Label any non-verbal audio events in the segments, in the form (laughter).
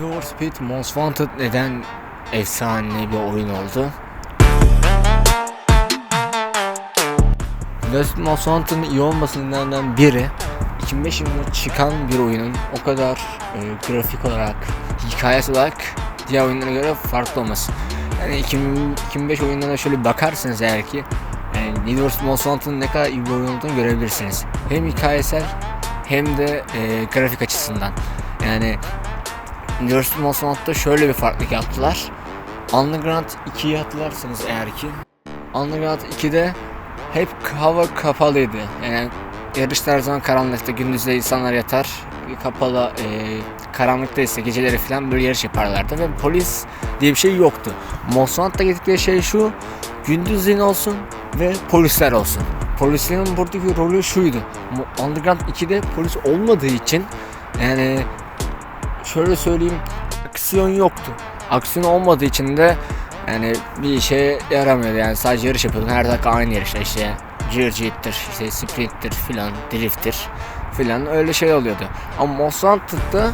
Speed Most Wanted neden efsane bir oyun oldu? Speed Most Wanted'ın iyi olmasından biri 2005 yılında çıkan bir oyunun o kadar e, grafik olarak, hikayesi olarak diğer oyunlara göre farklı olması. Yani 2000 2005 oyunlarına şöyle bakarsanız eğer ki Need for Speed Most Wanted'ın ne kadar iyi bir oyun olduğunu görebilirsiniz. Hem hikayesel hem de e, grafik açısından. Yani Most Wanted'da şöyle bir farklılık yaptılar. Underground 2'yi hatırlarsanız eğer ki Underground 2'de hep hava kapalıydı. Yani yarışlar zaman karanlıkta, gündüzde insanlar yatar. Kapalı, e, karanlıkta ise geceleri falan böyle yarış yaparlardı ve polis diye bir şey yoktu. Most Wanted'da getirdikleri şey şu, gündüzleyin olsun ve polisler olsun. Polislerin buradaki rolü şuydu. Underground 2'de polis olmadığı için yani şöyle söyleyeyim aksiyon yoktu. Aksiyon olmadığı için de yani bir işe yaramıyordu yani sadece yarış yapıyordun her dakika aynı yarışlar işte Jirgit'tir, işte sprinttir filan, drifttir filan öyle şey oluyordu. Ama Most Wanted'da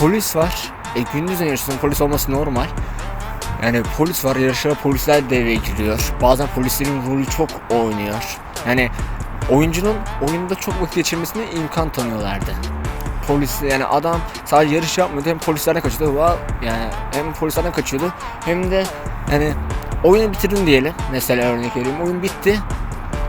polis var. E gündüz yarışının polis olması normal. Yani polis var yarışlara polisler devreye giriyor. Bazen polislerin rolü çok oynuyor. Yani oyuncunun oyunda çok vakit geçirmesine imkan tanıyorlardı polis yani adam sadece yarış yapmıyordu hem polislerden kaçıyordu yani hem polislerden kaçıyordu hem de yani oyunu bitirdin diyelim mesela örnek vereyim oyun bitti.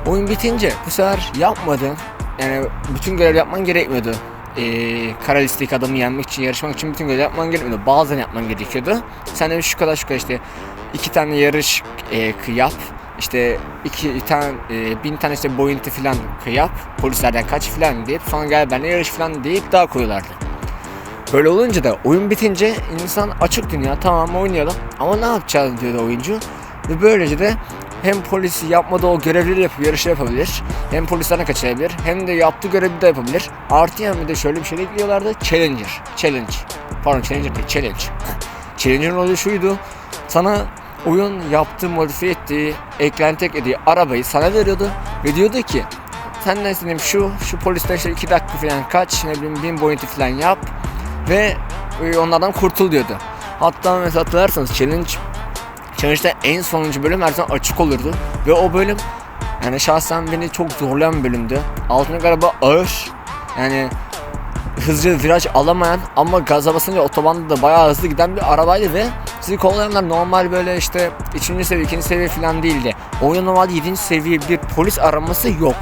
Oyun bitince bu sefer yapmadın yani bütün görev yapman gerekmiyordu. Ee, kara listedeki adamı yenmek için yarışmak için bütün görev yapman gerekmiyordu bazen yapman gerekiyordu. Sen de şu kadar şu kadar işte iki tane yarış e, yap işte iki tane e, bin tane işte boyuntu falan yap polislerden kaç falan deyip sonra gel benimle yarış falan deyip daha koyulardı. Böyle olunca da oyun bitince insan açık dünya tamam oynayalım ama ne yapacağız diyordu oyuncu. Ve böylece de hem polisi yapmadığı o görevleri yapıp yarışı yapabilir. Hem polislerden kaçırabilir. Hem de yaptığı görevi de yapabilir. Artı bir de şöyle bir şey ekliyorlardı. Challenger. Challenge. Pardon Challenger değil. Challenge. (laughs) Challenger'ın rolü şuydu. Sana oyun yaptığı, modifiye ettiği, eklenti eklediği arabayı sana veriyordu. Ve diyordu ki senden istediğim şu, şu polisten işte 2 dakika falan kaç, ne bileyim bin boyuntu falan yap ve e, onlardan kurtul diyordu. Hatta mesela hatırlarsanız challenge Challenge'da en sonuncu bölüm her zaman açık olurdu ve o bölüm yani şahsen beni çok zorlayan bir bölümdü. Altındaki araba ağır yani hızlı viraj alamayan ama gaza basınca otobanda da bayağı hızlı giden bir arabaydı ve sizi kovalayanlar normal böyle işte 3. seviye, 2. seviye falan değildi. Oyunda normalde 7. seviye bir polis araması yok.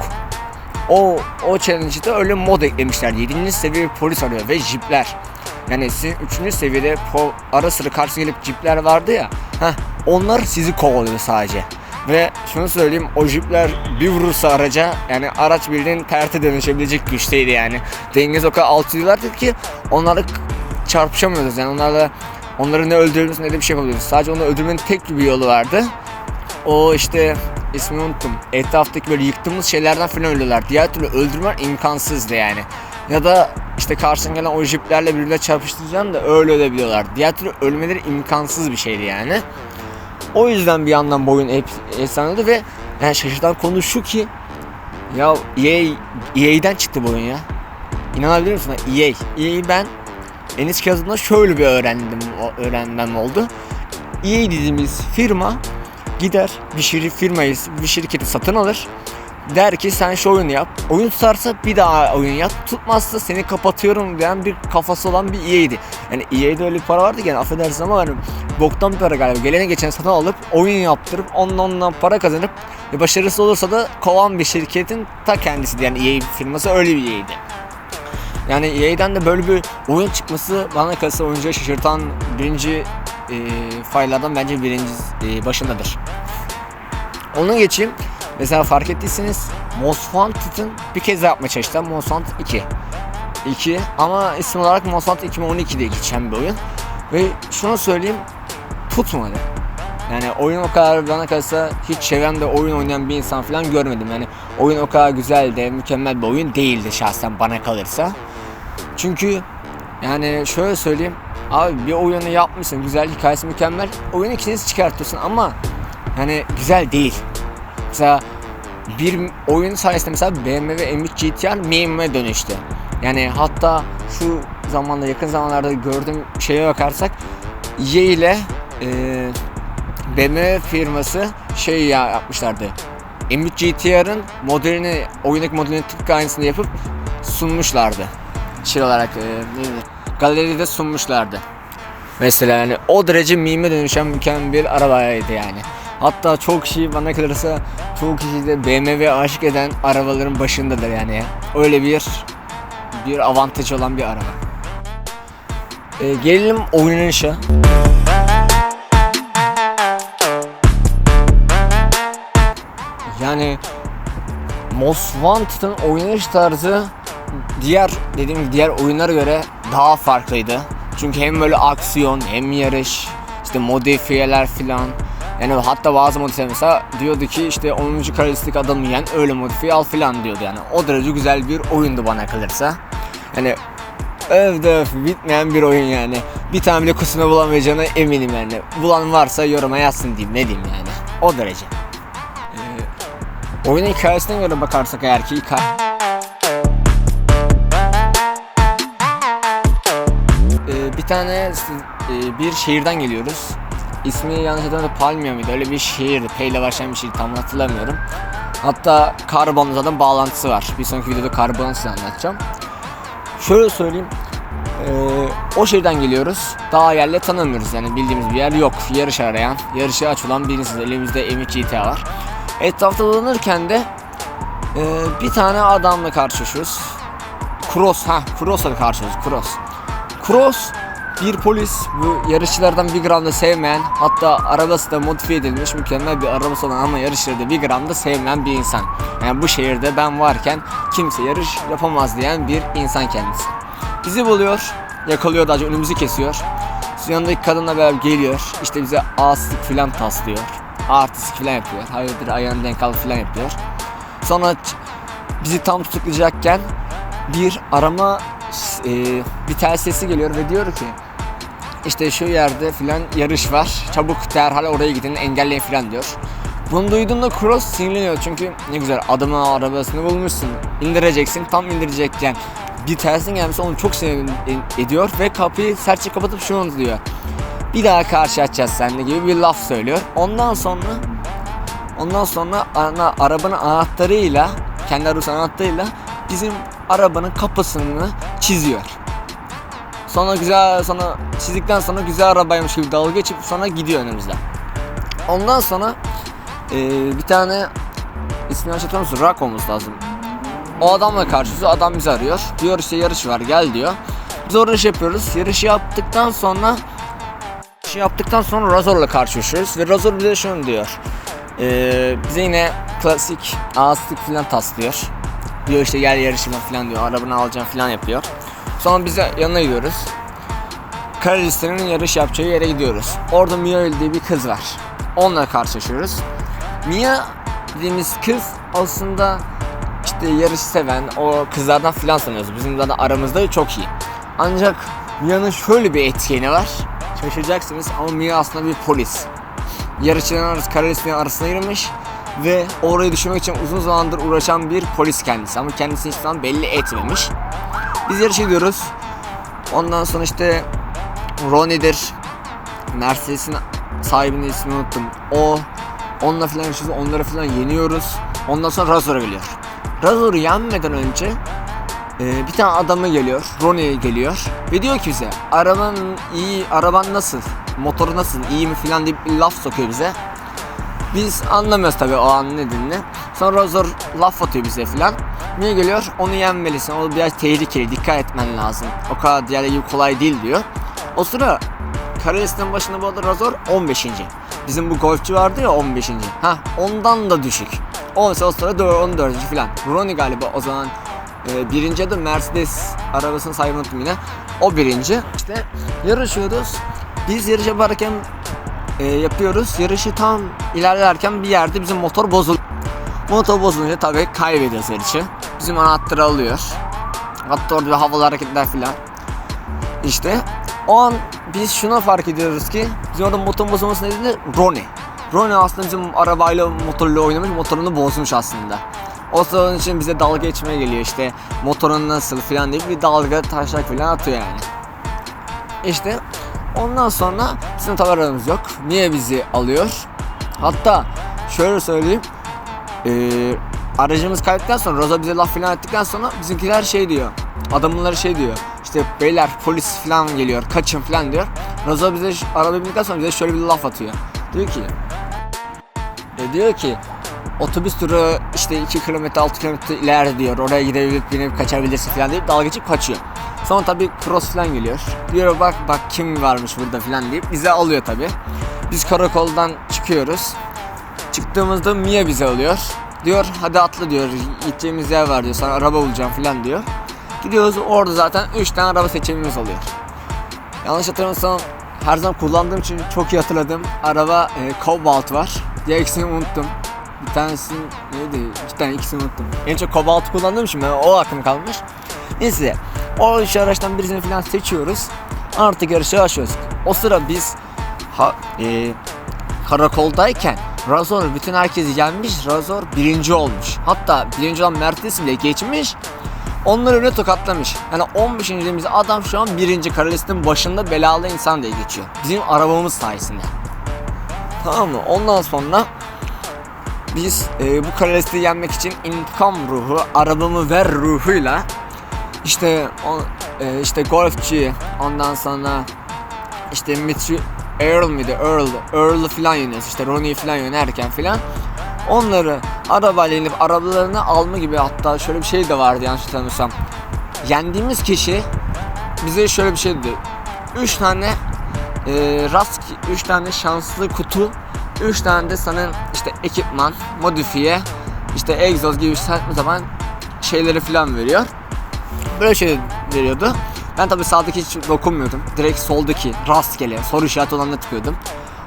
O o challenge'da öyle mod eklemişler. 7. seviye polis arıyor ve jipler. Yani sizin 3. seviyede po- ara sıra karşı gelip jipler vardı ya. Heh, onlar sizi kovalıyor sadece. Ve şunu söyleyeyim o jipler bir vurursa araca yani araç bildiğin perte dönüşebilecek güçteydi yani. Dengesi o kadar altıydılardı ki onlarla çarpışamıyordunuz yani onlarla onları ne öldürürüz ne de bir şey yapabiliyoruz. Sadece onu öldürmenin tek bir yolu vardı. O işte ismini unuttum. Etraftaki böyle yıktığımız şeylerden falan ölüyorlar. Diğer türlü öldürmen imkansızdı yani. Ya da işte karşına gelen o jiplerle birbirine çarpıştıracaksın da öyle ölebiliyorlar. Diğer türlü ölmeleri imkansız bir şeydi yani. O yüzden bir yandan bu oyun hep efsaneydi ve yani şaşırtan konu şu ki ya EA, EA'den çıktı bu oyun ya. İnanabilir misin? EA. EA'yi ben Enis Kazım'da şöyle bir öğrendim, öğrenmem oldu. EA dediğimiz firma gider bir şir firmayı, bir şirketi satın alır. Der ki sen şu oyunu yap. Oyun tutarsa bir daha oyun yap. Tutmazsa seni kapatıyorum diyen bir kafası olan bir EA'ydi. Yani EA'de öyle bir para vardı ki yani affedersin ama hani boktan bir para galiba. Gelene geçen satın alıp oyun yaptırıp ondan ondan para kazanıp ve başarısız olursa da kovan bir şirketin ta kendisiydi. Yani EA firması öyle bir EA'ydi. Yani EA'den de böyle bir oyun çıkması bana kalırsa oyuncuyu şaşırtan birinci e, faylardan bence birinci e, başındadır. Onu geçeyim. Mesela fark ettiyseniz Most Wanted'ın bir kez daha yapmaya çalıştılar. Most Wanted 2. 2 ama isim olarak Most Wanted 2012 diye geçen bir oyun. Ve şunu söyleyeyim tutmadı. Yani oyun o kadar bana kalırsa hiç çevremde oyun oynayan bir insan falan görmedim. Yani oyun o kadar güzel de mükemmel bir oyun değildi şahsen bana kalırsa. Çünkü yani şöyle söyleyeyim. Abi bir oyunu yapmışsın güzel hikayesi mükemmel. Oyunu ikincisi çıkartıyorsun ama yani güzel değil. Mesela bir oyun sayesinde mesela BMW M3 GTR meme dönüştü. Yani hatta şu zamanda yakın zamanlarda gördüğüm şeye bakarsak Y ile e, BMW firması şey ya yapmışlardı. M3 GTR'ın modelini, oyundaki modelini tıpkı aynısını yapıp sunmuşlardı. Şey olarak e, galeride sunmuşlardı. Mesela yani o derece mime dönüşen mükemmel bir arabaydı yani. Hatta çok kişi bana kalırsa çok kişi de BMW aşık eden arabaların başındadır yani. Öyle bir bir avantajı olan bir araba. E, gelelim oynanışa. Yani Most Wanted'ın oynanış tarzı diğer dediğim gibi diğer oyunlara göre daha farklıydı. Çünkü hem böyle aksiyon hem yarış işte modifiyeler filan. Yani hatta bazı modifiye mesela diyordu ki işte 10. karalistik adamı yiyen öyle modifiye al filan diyordu yani. O derece güzel bir oyundu bana kalırsa. Yani övdü öf bitmeyen bir oyun yani. Bir tane bile kusuna bulamayacağına eminim yani. Bulan varsa yoruma yazsın diyeyim ne diyeyim yani. O derece. Ee, oyunun hikayesine göre bakarsak eğer ki hikaye... bir tane e, bir şehirden geliyoruz. İsmi yanlış hatırlamıyorsam Palmia mıydı? Öyle bir şehirdi. P ile başlayan bir şey tam hatırlamıyorum. Hatta karbonla zaten bağlantısı var. Bir sonraki videoda karbonu size anlatacağım. Şöyle söyleyeyim. Ee, o şehirden geliyoruz. Daha yerle tanımıyoruz yani bildiğimiz bir yer yok. Yarış arayan, yarışı aç olan bir insan. Elimizde M2 GT var. Etrafta dolanırken de e, bir tane adamla karşılaşıyoruz. Cross, ha Cross'la karşılaşıyoruz. Cross. Cross bir polis bu yarışçılardan bir gram da sevmeyen hatta arabası da modifiye edilmiş mükemmel bir arabası olan ama yarışları da bir gram da sevmeyen bir insan. Yani bu şehirde ben varken kimse yarış yapamaz diyen bir insan kendisi. Bizi buluyor, yakalıyor daha önümüzü kesiyor. Yanındaki kadınla beraber geliyor. işte bize ağızlık filan taslıyor. Artistik filan yapıyor. Hayırdır ayağını denk al filan yapıyor. Sonra bizi tam tutuklayacakken bir arama e, bir tel sesi geliyor ve diyor ki işte şu yerde filan yarış var. Çabuk derhal oraya gidin engelleyin filan diyor. Bunu duyduğunda Cross sinirleniyor çünkü ne güzel adamın arabasını bulmuşsun. indireceksin tam indirecekken bir tersin gelmesi onu çok sinir ediyor ve kapıyı sertçe kapatıp şunu diyor. Bir daha karşılaşacağız seninle gibi bir laf söylüyor. Ondan sonra ondan sonra ana, arabanın anahtarıyla kendi arabasının anahtarıyla bizim arabanın kapısını çiziyor. Sonra güzel sonra çizdikten sonra güzel arabaymış gibi dalga geçip sonra gidiyor önümüzden. Ondan sonra eee, bir tane ismini hatırlamıyor musun? Rock olması lazım. O adamla karşılaşıyoruz. Adam bizi arıyor. Diyor işte yarış var gel diyor. Biz orada yarış yapıyoruz. Yarışı yaptıktan sonra şey yaptıktan sonra Razor'la karşılaşıyoruz ve Razor bize şunu diyor. Eee, bize yine klasik ağızlık falan taslıyor. Diyor işte gel yarışma falan diyor. Arabanı alacağım falan yapıyor. Sonra biz yanına gidiyoruz. Karalistan'ın yarış yapacağı yere gidiyoruz. Orada Mia diye bir kız var. Onunla karşılaşıyoruz. Mia dediğimiz kız aslında işte yarış seven o kızlardan filan sanıyoruz. Bizim zaten aramızda çok iyi. Ancak Mia'nın şöyle bir etkeni var. Şaşıracaksınız ama Mia aslında bir polis. Yarışçıların arası Karalistan'ın arasına girmiş ve orayı düşürmek için uzun zamandır uğraşan bir polis kendisi ama kendisini zaman belli etmemiş. Biz yarış ediyoruz. Ondan sonra işte Ronnie'dir. Mercedes'in sahibinin ismini unuttum. O onunla falan yarışıyoruz. Onları falan yeniyoruz. Ondan sonra Razor'a geliyor. Razor'u yenmeden önce e, bir tane adamı geliyor. Ronnie geliyor. Ve diyor ki bize araban iyi, araban nasıl? Motoru nasıl? iyi mi falan diye bir laf sokuyor bize. Biz anlamıyoruz tabii o an ne dediğini. Sonra Razor laf atıyor bize filan. Niye geliyor? Onu yenmelisin. O biraz tehlikeli. Dikkat etmen lazım. O kadar diğerleri gibi kolay değil diyor. O sıra Karalistan başında bu arada Razor 15. Bizim bu golfçü vardı ya 15. Ha ondan da düşük. O mesela o sıra 14. filan. Ronnie galiba o zaman e, birinci adı Mercedes arabasının sahibi unuttum yine. O birinci. İşte yarışıyoruz. Biz yarış yaparken e, yapıyoruz. Yarışı tam ilerlerken bir yerde bizim motor bozuldu. Motor bozulunca tabii kaybediyoruz yarışı. Bizim anahtarı alıyor. Hatta orada bir havalı hareketler filan. İşte o an biz şuna fark ediyoruz ki bizim orada motor bozulması nedeni Ronnie. Ronnie aslında bizim arabayla motorla oynamış motorunu bozmuş aslında. O onun için bize dalga geçmeye geliyor işte motorun nasıl falan diye bir dalga taşak falan atıyor yani. İşte ondan sonra bizim tabi aramız yok. Niye bizi alıyor? Hatta şöyle söyleyeyim. Eee aracımız kaydıktan sonra Roza bize laf falan ettikten sonra bizimkiler şey diyor. Adamları şey diyor. İşte beyler polis falan geliyor kaçın falan diyor. Roza bize araba bindikten sonra bize şöyle bir laf atıyor. Diyor ki e, diyor ki otobüs durağı işte 2 kilometre 6 kilometre ileride diyor. Oraya gidebilip binip kaçabilirsin falan deyip dalga geçip kaçıyor. Sonra tabii cross falan geliyor. Diyor bak bak kim varmış burada falan deyip bize alıyor tabii. Biz karakoldan çıkıyoruz. Çıktığımızda Mia bizi alıyor. Diyor hadi atla diyor. Gideceğimiz yer var diyor. Sana araba bulacağım falan diyor. Gidiyoruz orada zaten 3 tane araba seçimimiz oluyor. Yanlış hatırlamıyorsam her zaman kullandığım için çok iyi hatırladım. Araba e, Cobalt var. Diğer ikisini unuttum. Bir tanesinin neydi? İki tane ikisini unuttum. En çok Cobalt kullandığım için o aklım kalmış. Neyse o üç araçtan birisini falan seçiyoruz. Artık yarışa başlıyoruz. O sıra biz ha, e, karakoldayken Razor bütün herkesi yenmiş. Razor birinci olmuş. Hatta birinci olan Mertens bile geçmiş. Onları öne tokatlamış. Yani 15. dediğimiz adam şu an birinci karalistin başında belalı insan diye geçiyor. Bizim arabamız sayesinde. Tamam mı? Ondan sonra biz e, bu karalisti yenmek için intikam ruhu, arabamı ver ruhuyla işte o, e, işte golfçi ondan sonra işte Mitchell Earl miydi? Earl. Earl'ı falan yeniyoruz. İşte Ronnie'yi falan yenerken falan. Onları arabayla inip arabalarını alma gibi hatta şöyle bir şey de vardı yanlış hatırlamıyorsam. Yendiğimiz kişi bize şöyle bir şey dedi. 3 tane e, rast 3 tane şanslı kutu 3 tane de sana işte ekipman, modifiye, işte egzoz gibi saçma zaman şeyleri falan veriyor. Böyle şey veriyordu. Ben tabi sağdaki hiç dokunmuyordum. Direkt soldaki rastgele soru işareti olanına tıklıyordum.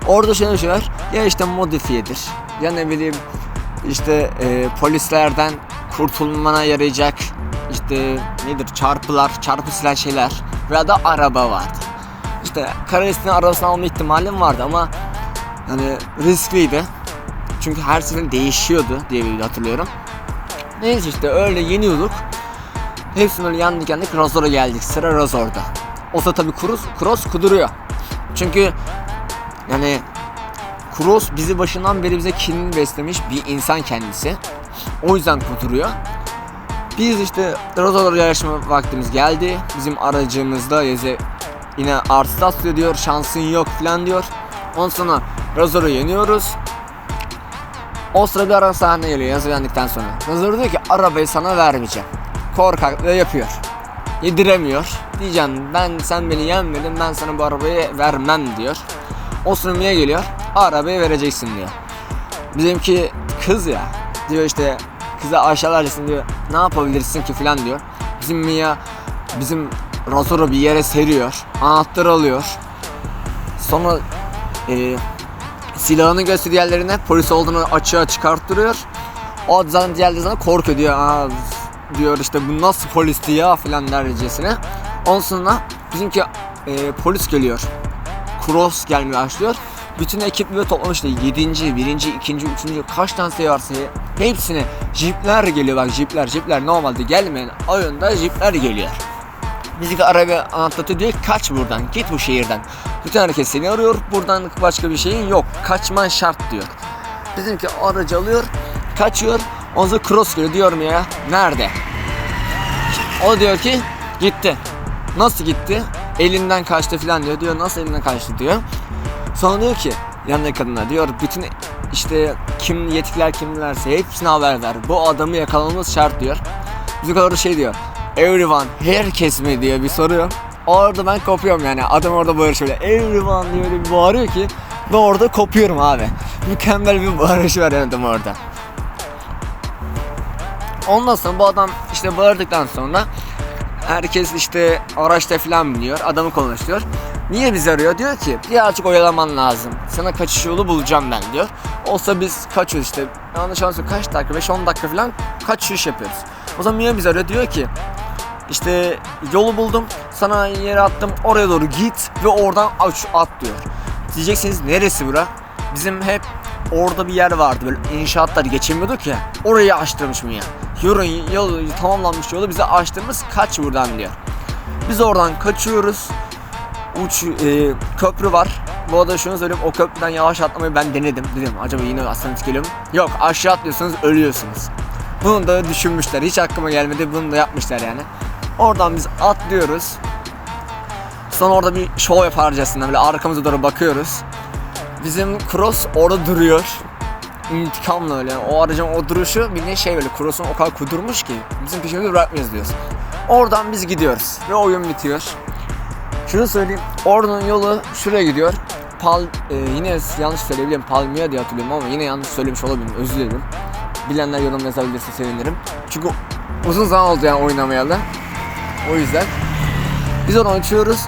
Orada şöyle şeyler ya işte modifiyedir ya ne bileyim işte e, polislerden kurtulmana yarayacak işte nedir çarpılar, çarpı silah şeyler veya da araba vardı. İşte Karalistin arabasını alma ihtimalim vardı ama yani riskliydi. Çünkü her sene değişiyordu diye bir hatırlıyorum. Neyse işte öyle yeniyorduk. Hepsini öyle yandık yandık Razor'a geldik. Sıra Razor'da. O da tabii Cross, Cross kuduruyor. Çünkü yani Cross bizi başından beri bize kin beslemiş bir insan kendisi. O yüzden kuduruyor. Biz işte Razor'la yarışma vaktimiz geldi. Bizim aracımızda yazı yine artı diyor şansın yok falan diyor. Ondan sonra Razor'u yeniyoruz. O sıra bir ara sahne geliyor yazı yendikten sonra. Razor diyor ki arabayı sana vermeyeceğim. Korkaklığı yapıyor. Yediremiyor. Diyeceğim ben sen beni yenmedin ben sana bu arabayı vermem diyor. O Mia geliyor. Arabayı vereceksin diyor. Bizimki kız ya. Diyor işte kıza aşağılarcasın diyor. Ne yapabilirsin ki falan diyor. Bizim Mia bizim Razor'u bir yere seriyor. Anahtarı alıyor. Sonra e, silahını gösteriyor diğerlerine polis olduğunu açığa çıkarttırıyor. O zaten diğerleri sana korkuyor diyor. Aa, diyor işte bu nasıl polisti ya filan dercesine. Ondan sonra bizimki e, polis geliyor. Cross gelmeye başlıyor. Bütün ekibi toplamıştı. 7. 1. 2. 3. kaç tane sayı varsa hepsine jipler geliyor bak jipler jipler normalde gelmeyen oyunda jipler geliyor. Bizimki araba anlatıyor diyor kaç buradan git bu şehirden. Bütün herkes seni arıyor buradan başka bir şeyin yok kaçman şart diyor. Bizimki aracı alıyor kaçıyor ondan sonra cross geliyor diyorum ya nerede? O diyor ki gitti. Nasıl gitti? Elinden kaçtı falan diyor. Diyor nasıl elinden kaçtı diyor. Sonra diyor ki yanındaki kadına diyor bütün işte kim yetkililer kimlerse hepsine haber ver. Bu adamı yakalamamız şart diyor. Bizim kadar şey diyor. Everyone herkes mi diye bir soruyor. Orada ben kopuyorum yani. Adam orada bağırıyor şöyle. Everyone diye öyle bir bağırıyor ki ben orada kopuyorum abi. Mükemmel bir bağırış var yani orada. Ondan sonra bu adam işte bağırdıktan sonra herkes işte araçta falan biniyor. Adamı konuşuyor. Niye bizi arıyor? Diyor ki birazcık oyalaman lazım. Sana kaçış yolu bulacağım ben diyor. Olsa biz kaçıyoruz işte. Yanlış anlıyorsam kaç dakika? 5-10 dakika falan kaçış yapıyoruz. O zaman Mia bizi arıyor. Diyor ki işte yolu buldum. Sana yere attım. Oraya doğru git ve oradan at diyor. Diyeceksiniz neresi bura? Bizim hep orada bir yer vardı böyle inşaatlar geçemiyorduk ya. Orayı açtırmış mı ya? Yolun yol tamamlanmış yolu bize açtırmış kaç buradan diyor. Biz oradan kaçıyoruz. Uç e, köprü var. Bu arada şunu söyleyeyim o köprüden yavaş atlamayı ben denedim. Dedim acaba yine aslanız geliyor mu? Yok aşağı atlıyorsunuz ölüyorsunuz. Bunu da düşünmüşler. Hiç aklıma gelmedi. Bunu da yapmışlar yani. Oradan biz atlıyoruz. Sonra orada bir show yaparcasına böyle arkamıza doğru bakıyoruz. Bizim cross orada duruyor. İntikamla öyle. Yani o aracın o duruşu de şey böyle cross'un o kadar kudurmuş ki bizim peşimizi bırakmayız diyoruz. Oradan biz gidiyoruz ve oyun bitiyor. Şunu söyleyeyim. Oradan yolu şuraya gidiyor. Pal e, yine yanlış söyleyebilirim. Palmiye diye hatırlıyorum ama yine yanlış söylemiş olabilirim. Özür dilerim. Bilenler yorum yazabilirse sevinirim. Çünkü uzun zaman oldu yani oynamayalı. O yüzden biz onu açıyoruz.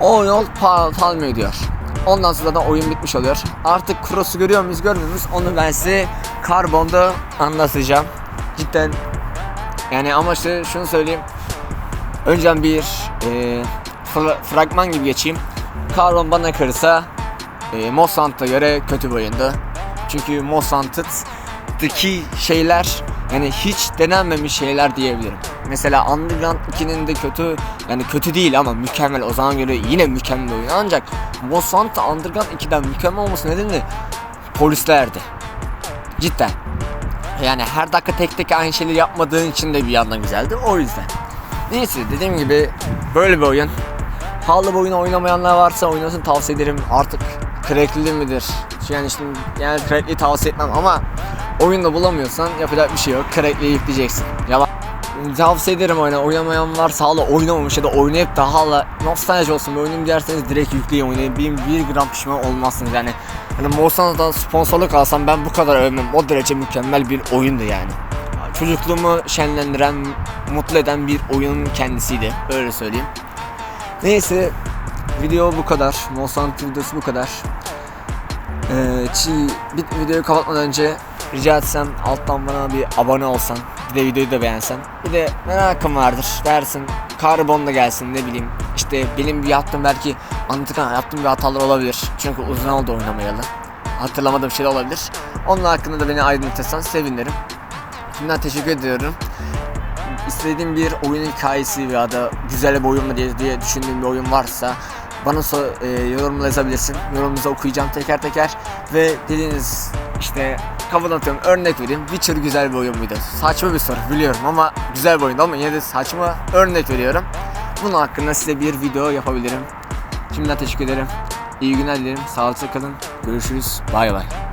O yol pal palmiye diyor. Ondan sonra da oyun bitmiş oluyor. Artık cross'u görüyor muyuz görmüyor muyuz onu ben size karbonda anlatacağım. Cidden yani ama işte şunu söyleyeyim. Önceden bir e, fra- fragman gibi geçeyim. Karbon bana kırsa e, Mosant'a göre kötü bir oyundu. Çünkü Mosant'daki şeyler yani hiç denenmemiş şeyler diyebilirim. Mesela Underground 2'nin de kötü yani kötü değil ama mükemmel o zaman göre yine mükemmel oyun. Ancak Mosant Underground 2'den mükemmel olması nedeni polislerdi. Cidden. Yani her dakika tek tek aynı şeyleri yapmadığın için de bir yandan güzeldi. O yüzden. Neyse dediğim gibi böyle bir oyun. Bir oyunu oynamayanlar varsa oynasın tavsiye ederim. Artık crackli midir? Yani şimdi yani crackli tavsiye etmem ama oyunda bulamıyorsan yapacak bir şey yok. Crackli yükleyeceksin. Yalan. Tavsiye ederim oyna. Oynamayan varsa hala oynamamış ya da oynayıp da hala nostalji olsun bir oyunum derseniz direkt yükleyin oynayın. Bir, bir gram pişman olmazsınız yani. Hani Morsan'dan sponsorluk alsam ben bu kadar övmem. O derece mükemmel bir oyundu yani. Çocukluğumu şenlendiren, mutlu eden bir oyunun kendisiydi. Öyle söyleyeyim. Neyse video bu kadar. Monsanto videosu bu kadar. Ee, çi, bir videoyu kapatmadan önce rica etsem alttan bana bir abone olsan. Bir de videoyu da beğensen. Bir de merakım vardır dersin. Karbon da gelsin ne bileyim. İşte benim bir yaptığım belki anlatırken yaptığım bir hatalar olabilir. Çünkü uzun oldu oynamayalı. Hatırlamadığım şeyler olabilir. Onun hakkında da beni aydınlatırsan sevinirim. Şimdiden teşekkür ediyorum istediğim bir oyun hikayesi veya da güzel bir oyun mu diye, diye düşündüğüm bir oyun varsa bana so, e, yorumla yazabilirsin. Yorumunuzu okuyacağım teker teker ve dediğiniz işte kafadan atıyorum örnek vereyim. Witcher güzel bir oyun muydu? Saçma bir soru biliyorum ama güzel bir oyundu ama yine de saçma örnek veriyorum. Bunun hakkında size bir video yapabilirim. Şimdiden teşekkür ederim. İyi günler dilerim. Sağlıklı kalın. Görüşürüz. Bay bay.